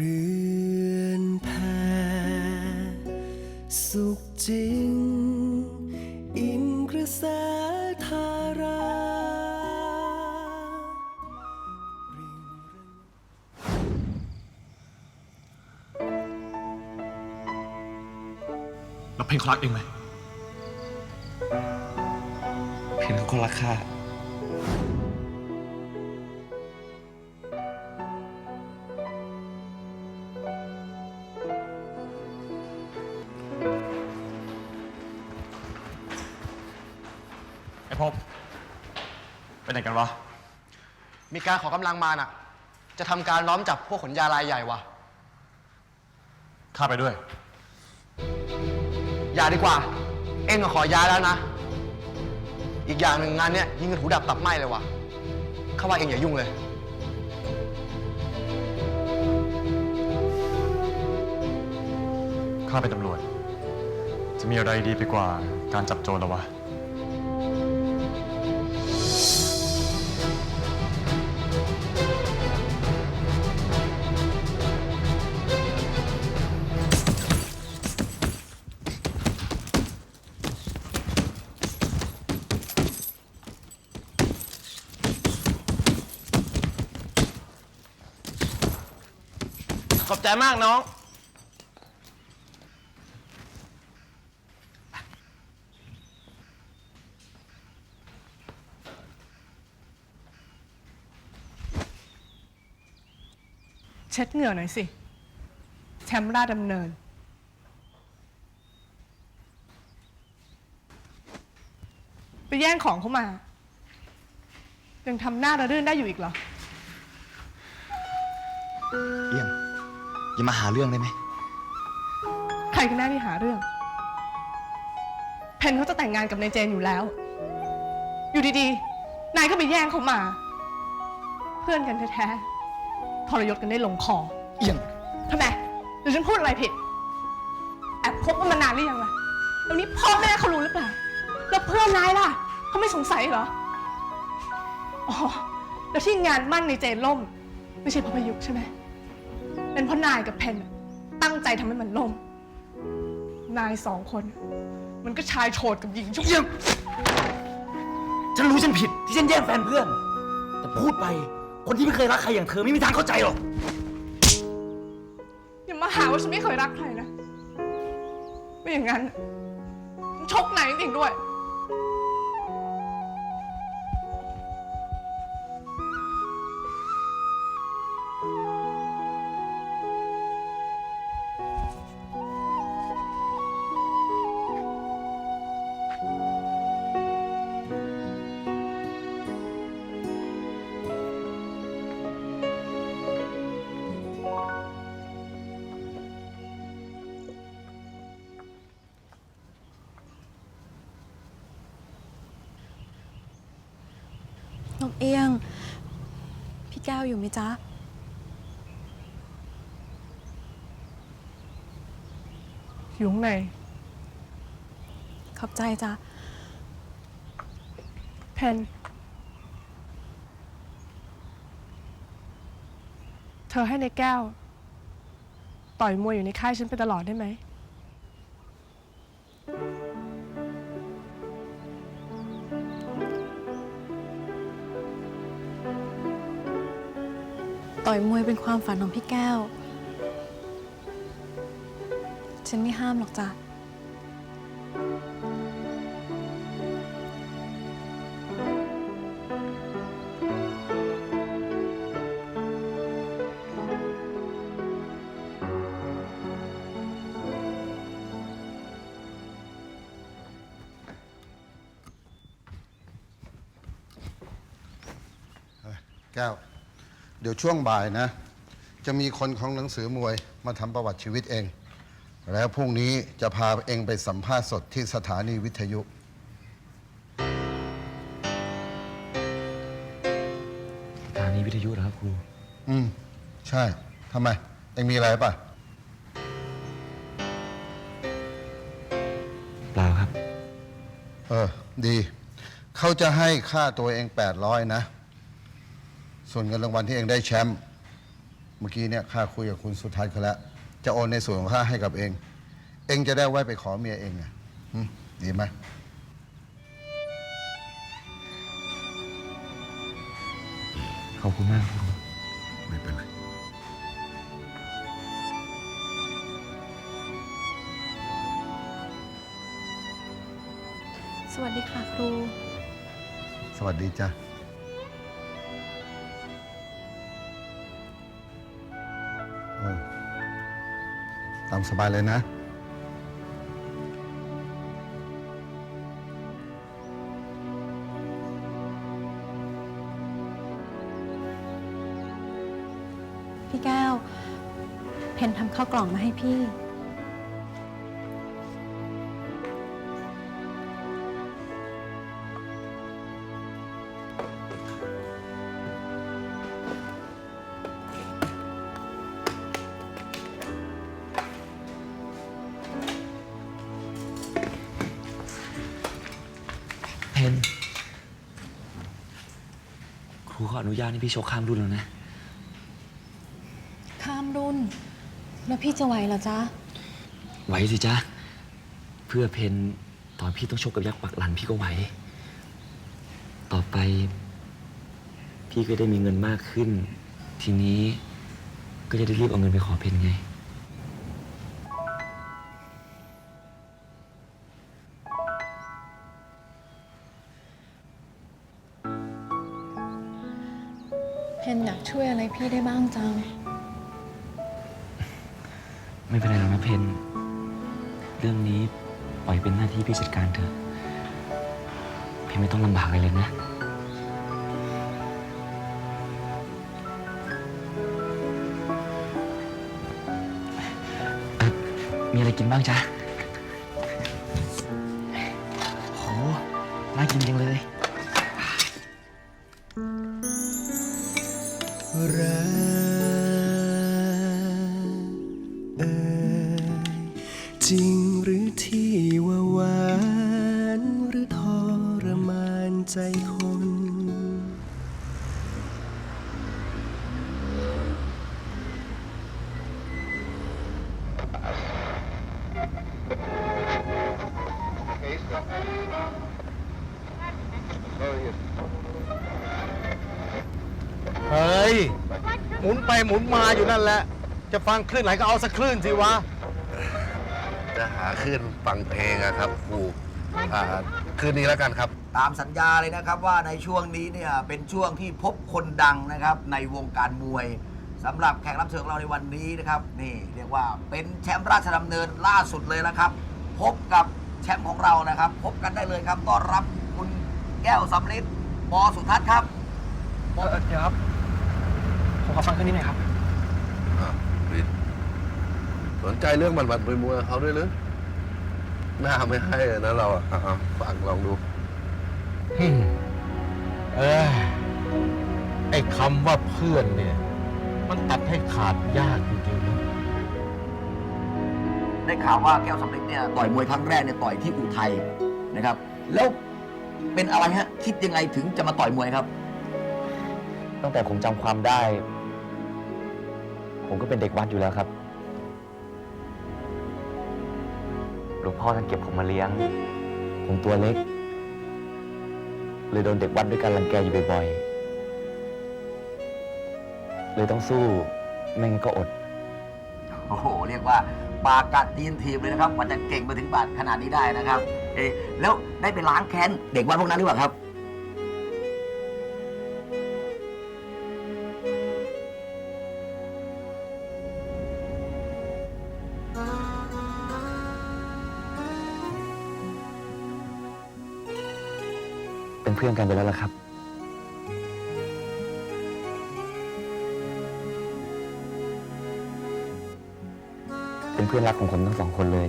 เรือนแพสุขจริง อิงกระแสทาราแล้วเพลงเขารักเองไหมเพนเขาก็รักข้า พบไปไหนกันวะ มีการขอกำลังมาน่ะ จะทำการล้อมจับพวกขนยารายใหญ่วะข้าไปด้วย อย่าดีกว่า เอ็งก็ขอย้ายแล้วนะ อีกอย่างหนึ่งงานเนี้ยยิงกันหูดับตับไหมเลยวะข้าว่าเอ็งอย่ายุ่งเลย ข้าเป็นตำรวจ จะมีอะไรดีไปกว่าการจับโจรหรอวะ ใจมากน้อง เช็ดเหงื่อหน่อยสิ แชมป์ราชดำเนิน ไปแย่งของเขามา ยังทำหน้าระรื่นได้อยู่อีกเหรอ อ อย่ามาหาเรื่องได้ไหม ใครกันแน่ที่หาเรื่อง เพนเขาจะแต่งงานกับนายเจนอยู่แล้ว อยู่ดีๆ นายก็ไปแย่งเขามา เพื่อนกันแท้ๆทรยศกันได้ลงคอเอี่ยมทำไมหรือฉันพูดอะไรผิด แอบคบกันมานานหรือยังล่ะแล้วนี้พ่อแม่เขารู้หรือเปล่า แล้วเพื่อนนายล่ะ เขาไม่สงสัยเหรอ อ๋อ แล้วที่งานมั่นในเจนล่ม ไม่ใช่เพราะพายุใช่ไหม เป็นเพราะนายกับเพนน่ะตั้งใจทำให้มันล่ม นายสองคน มันก็ชายโฉดกับหญิงชุบเอี่ยมฉันรู้ฉันผิดที่ฉันแย่งแฟนเพื่อน แต่พูดไป คนที่ไม่เคยรักใครอย่างเธอไม่มีทางเข้าใจหรอก อย่ามาหาว่าฉันไม่เคยรักใครนะ ไม่อย่างนั้นฉันชกนายจริงๆด้วย นกเอี้ยง พี่แก้วอยู่ไหมจ๊ะ อยู่ข้างในขอบใจจ้ะ เพนเธอให้ในแก้ว ต่อยมวยอยู่ในค่ายฉันไปตลอดได้ไหม ต่อยมวยเป็นความฝันของพี่แก้ว ฉันไม่ห้ามหรอกจ้ะ แก้ว เดี๋ยวช่วงบ่ายนะ จะมีคนของหนังสือมวยมาทำประวัติชีวิตเอง แล้วพรุ่งนี้จะพาเองไปสัมภาษณ์สดที่สถานีวิทยุ สถานีวิทยุเหรอครับครู อืม ใช่ทำไม เองมีอะไรป่ะ เปล่าครับ เออ ดี เขาจะให้ค่าตัวเอง 800 นะ ส่วนเงินรางวัลที่เองได้แชมป์เมื่อกี้เนี่ยข้าคุยกับคุณสุทัศน์เขาแล้วจะโอนในส่วนของข้าให้กับเอง เองจะได้ไว้ไปขอเมียเองไงหึดีไหมขอบคุณมากครูไม่เป็นไร สวัสดีค่ะครู สวัสดีจ้ะ ตามสบายเลยนะ พี่แก้ว เพนทำข้าวกล่องมาให้พี่ ออนุญาตให้พี่โชว์ข้ามรุ่นแล้วนะ ข้ามรุ่น แล้วพี่จะไหวเหรอจ๊ะ ไหวสิจ๊ะ เพื่อเพนตอนพี่ต้องชกกับยักษ์ปักหลันพี่ก็ไหว ต่อไป พี่ก็ได้มีเงินมากขึ้น ทีนี้ก็จะได้รีบเอาเงินไปขอเพนไง นอยากช่วยอะไรพี่ได้บ้างจัง ไม่เป็นไรหรอกนะเพนเรื่องนี้ปล่อยเป็นหน้าที่พี่จัดการเถอะเพนไม่ต้องลำบากอะไรเลยนะ มีอะไรกินบ้างจ๊ะโหน่ากินจังเลย หมุนไปหมุนมาอยู่นั่นแหละ จะฟังคลื่นไหนก็เอาสักคลื่นสิวะ จะหาขึ้นฟังเพลงอะครับครูอ่าคืนนี้แล้วกันครับ ตามสัญญาเลยนะครับว่าในช่วงนี้เนี่ยเป็นช่วงที่พบคนดังนะครับในวงการมวยสำหรับแขกรับเชิญของเราในวันนี้นะครับ นี่เรียกว่าเป็นแชมป์ราชดำเนินล่าสุดเลยนะครับ พบกับแชมป์ของเรานะครับ พบกันได้เลยครับต้อนรับคุณแก้วสำลิดปอสุทัศน์ครับ เดี๋ยวครับ ผมขอฟังแค่นี้หน่อยครับ อะวินสนใจเรื่องมันบัดมวยๆกับเขาด้วยหรือหน้าไม่ให้อะนะเราอะอะฟังลองดู เออไอ้คำว่าเพื่อนเนี่ย มันตัดให้ขาดยากจริงๆนะได้ข่าวว่าแก้วสำลิดเนี่ยต่อยมวยครั้งแรกเนี่ยต่อยที่อุทัยนะครับ แล้วเป็นอะไรฮะคิดยังไงถึงจะมาต่อยมวยครับ ตั้งแต่ผมจำความได้ ผมก็เป็นเด็กวัดอยู่แล้วครับ หลวงพ่อท่านเก็บผมมาเลี้ยง ผมตัวเล็ก เลยโดนเด็กวัดด้วยกันรังแกอยู่บ่อยๆ เลยต้องสู้ ไม่งั้นก็อด โอ้โห เรียกว่าปากกัดตีนทีมเลยนะครับมันจะเก่งมาถึงบาดขนาดนี้ได้นะครับ เอ๊ะแล้วได้ไปล้างแค้นเด็กวัดพวกนั้นหรือเปล่าครับ เพื่อนกันไปแล้วล่ะครับ เป็นเพื่อนรักของผมทั้งสองคนเลย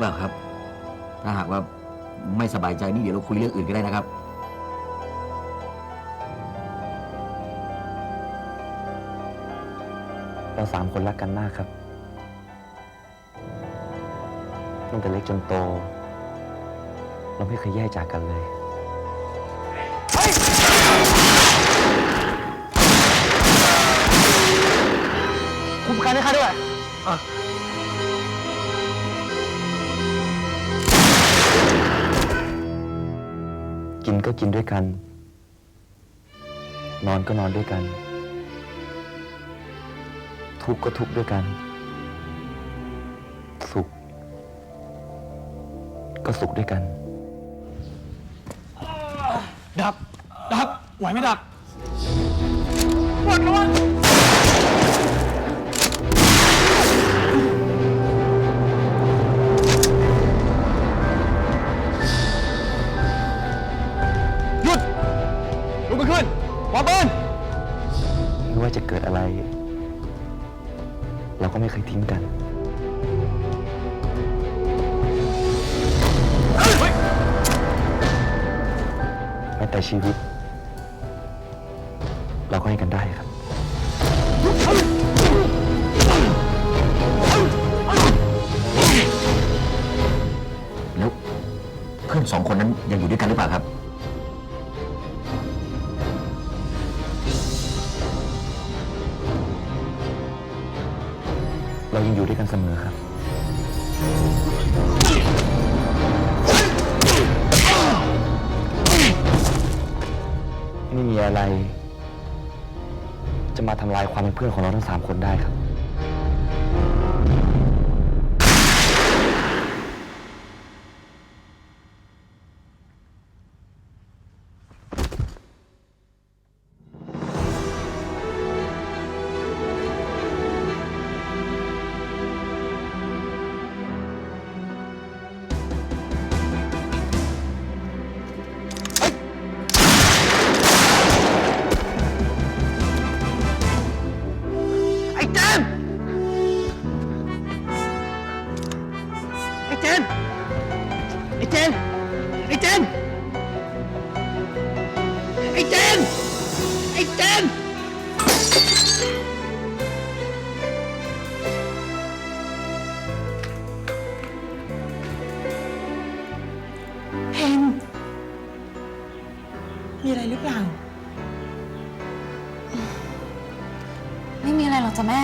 เปล่าครับ ถ้าหากว่าไม่สบายใจนี่เดี๋ยวเราคุยเรื่องอื่นก็ได้นะครับ เราสามคนรักกันมากครับ ตั้งแต่เล็กจนโต เราไม่เคยแยกจากกันเลย คุมกันให้ข้าด้วย กินก็กินด้วยกัน นอนก็นอนด้วยกัน ทุกข์ก็ทุกข์ด้วยกัน สุข ก็สุขด้วยกัน ดับ ดับ ไหวไหมดับ ห วางปืนไม่ว่าจะเกิดอะไร เราก็ไม่เคยทิ้งกัน แม้แต่ชีวิต เราก็ให้กันได้ครับ แล้วเพื่อนสองคนนั้นยังอยู่ด้วยกันหรือเปล่าครับ เรายังอยู่ด้วยกันเสมอครับ ไม่มีอะไร จะมาทำลายความเป็นเพื่อนของเราทั้งสามคนได้ครับ อ้เจนไอ้เจนไอ้เจนไอ้เจนไอ้เจนไอ้เจนเพนมีอะไรหรือเปล่า อะไรหรอกจ้ะแม่